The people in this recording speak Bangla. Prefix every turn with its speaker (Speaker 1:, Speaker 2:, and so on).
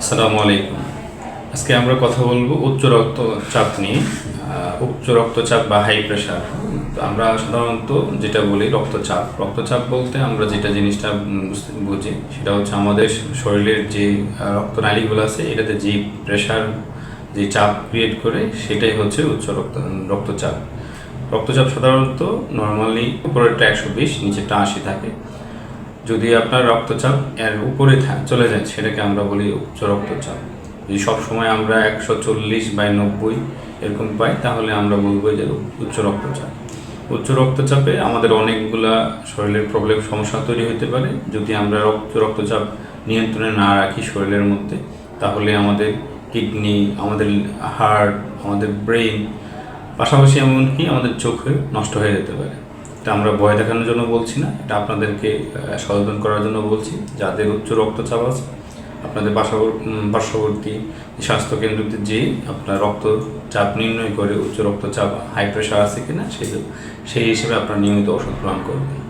Speaker 1: আসসালামু আলাইকুম। আজকে আমরা কথা বলব উচ্চ রক্তচাপ নিয়ে। উচ্চ রক্তচাপ বা হাই প্রেশার আমরা সাধারণত যেটা বলি রক্তচাপ। রক্তচাপ বলতে আমরা যেটা জিনিসটা বুঝি, সেটা হচ্ছে আমাদের শরীরের যে রক্তনালীগুলো আছে, এটাতে যে প্রেশার যে চাপ ক্রিয়েট করে, সেটাই হচ্ছে উচ্চ রক্ত, রক্তচাপ। রক্তচাপ সাধারণত নর্মালি উপরেরটা একশো বিশ, নিচেরটা আশি থাকে। যদি আপনার রক্তচাপ এর উপরে চলে যায়, সেটাকে আমরা বলি উচ্চ রক্তচাপ। যদি সবসময় আমরা একশো চল্লিশ বাই নব্বই এরকম পাই, তাহলে আমরা বলব যে উচ্চ রক্তচাপ। উচ্চ রক্তচাপে আমাদের অনেকগুলা শরীরের প্রবলেম সমস্যা তৈরি হতে পারে। যদি আমরা উচ্চ রক্তচাপ নিয়ন্ত্রণে না রাখি শরীরের মধ্যে, তাহলে আমাদের কিডনি, আমাদের হার্ট, আমাদের ব্রেন পাশাপাশি এমনকি আমাদের চোখে নষ্ট হয়ে যেতে পারে। এটা আমরা ভয় দেখানোর জন্য বলছি না, এটা আপনাদেরকে সচেতন করার জন্য বলছি, যাদের উচ্চ রক্তচাপ আছে, আপনাদের পার্শ্ববর্তী স্বাস্থ্যকেন্দ্রতে যে আপনার রক্তচাপ নির্ণয় করে, উচ্চ রক্তচাপ হাই প্রেশার আছে কিনা সেই সেই হিসেবে আপনার নিয়মিত ওষুধ গ্রহণ করবেন।